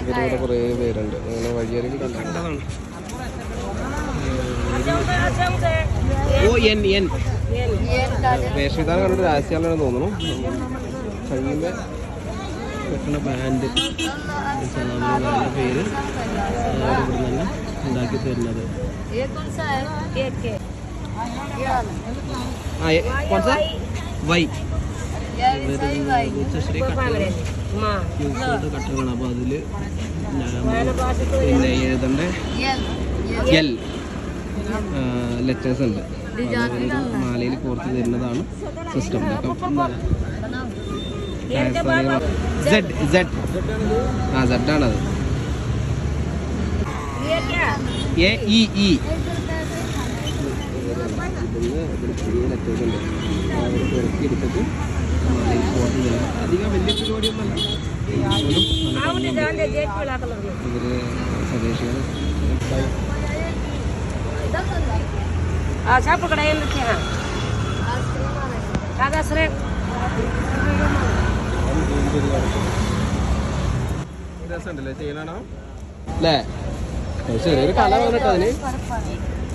ഇതിലൂടെ കുറേ പേരുണ്ട്. അങ്ങനെ വഴിയരികിൽ കണ്ടതാണ്. O N N. വേഷവിധാനം കണ്ടിട്ട് രാശിയാണെന്ന് തോന്നുന്നു. കയ്യിന്റെ കെട്ടണ ബാൻഡ്. നല്ല പേര്. ഇവിടെ തന്നെ ഉണ്ടാക്കി തരുന്നത്. कौन सा है केक के ये वाला ആ എ- കുറച്ച് വൈ ये भी सही भाई ഉച്ചശ്രീ കട്ടകൾ ക്യൂക്കോട്ട് കട്ടകളാണ് അപ്പോൾ അതിൽ പിന്നെ എഴുതേണ്ട ये എൽ ലെറ്റേഴ്സ് ഉണ്ട് മാലയിൽ കോർത്ത് തരുന്നതാണ് സിസ്റ്റം സെഡ് സെഡ് ആ സെഡ് ആണത് ये क्या എ ഇ ഒരു ചെറിയ നെറ്റ്വർക്കുണ്ട് അവർ ഇറക്കിയെടുത്തിട്ട് അധികം വലിയ പരിപാടിയൊന്നുമല്ല ഇവർ സ്വദേശികൾ രസമുണ്ടല്ലേ? ചെയ്യണോ അല്ലേ? ചെറിയൊരു കല വന്നിട്ടതിന്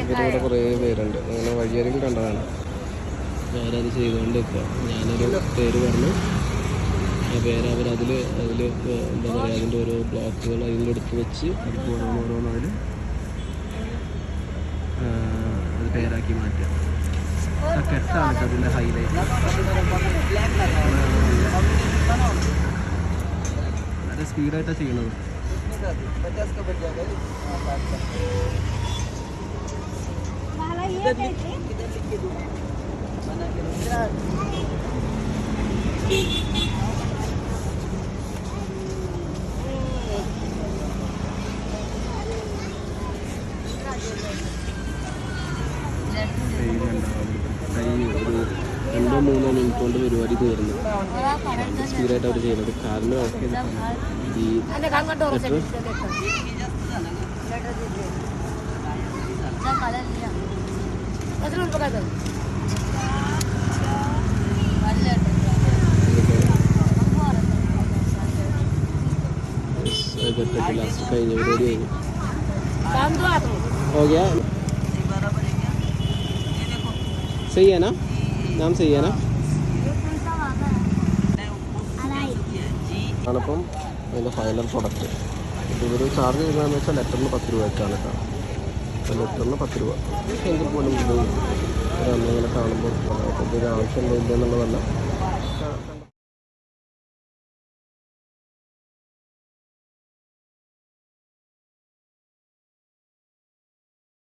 ഇവിടെ കുറേ പേരുണ്ട്. അങ്ങനെ വഴിയരികിൽ കണ്ടതാണ്. ഞാനത് ചെയ്തുകൊണ്ട് ഇപ്പോൾ ഞാനൊരു പേര് പറഞ്ഞു. ആ പേര് അവർ അതിൽ അതിൽ എന്താ പറയുക അതിന്റെ ഓരോ ബ്ലോക്കുകൾ അതിൽ എടുത്ത് വെച്ച് അത് ഓരോന്ന് ഓരോന്നവർ അത് പേരാക്കി മാറ്റുക. ഹൈലൈറ്റ് സ്പീഡായിട്ടാണ് ചെയ്യണത് കൈ ഒരു രണ്ടോ മൂന്നോ മിനിറ്റ് കൊണ്ട് പരിപാടി തീർന്നു. സ്പീഡായിട്ട് അവർ ചെയ്യുന്നത് കാലിന് ഓക്കെ ഈ अरे ലാസ്റ്റ് കഴിഞ്ഞ പരിപാടി കഴിഞ്ഞു काम दो हाथ में हो गया सही है ना नाम सही है ना ആണിപ്പം അതിൻ്റെ ഫൈനൽ പ്രൊഡക്റ്റ് ഇവർ ചാർജ് ചെയ്യുന്നതെന്ന് വെച്ചാൽ ലെറ്ററിന് പത്ത് രൂപ വെച്ചാണ് കേട്ടോ അപ്പോൾ ലെറ്ററിന് പത്ത് രൂപ. എങ്കിൽ പോലും ഇത് ഒരു ഇങ്ങനെ കാണുമ്പോൾ ഇതൊരു ആവശ്യമുണ്ടോ ഇല്ല എന്നുള്ളതല്ല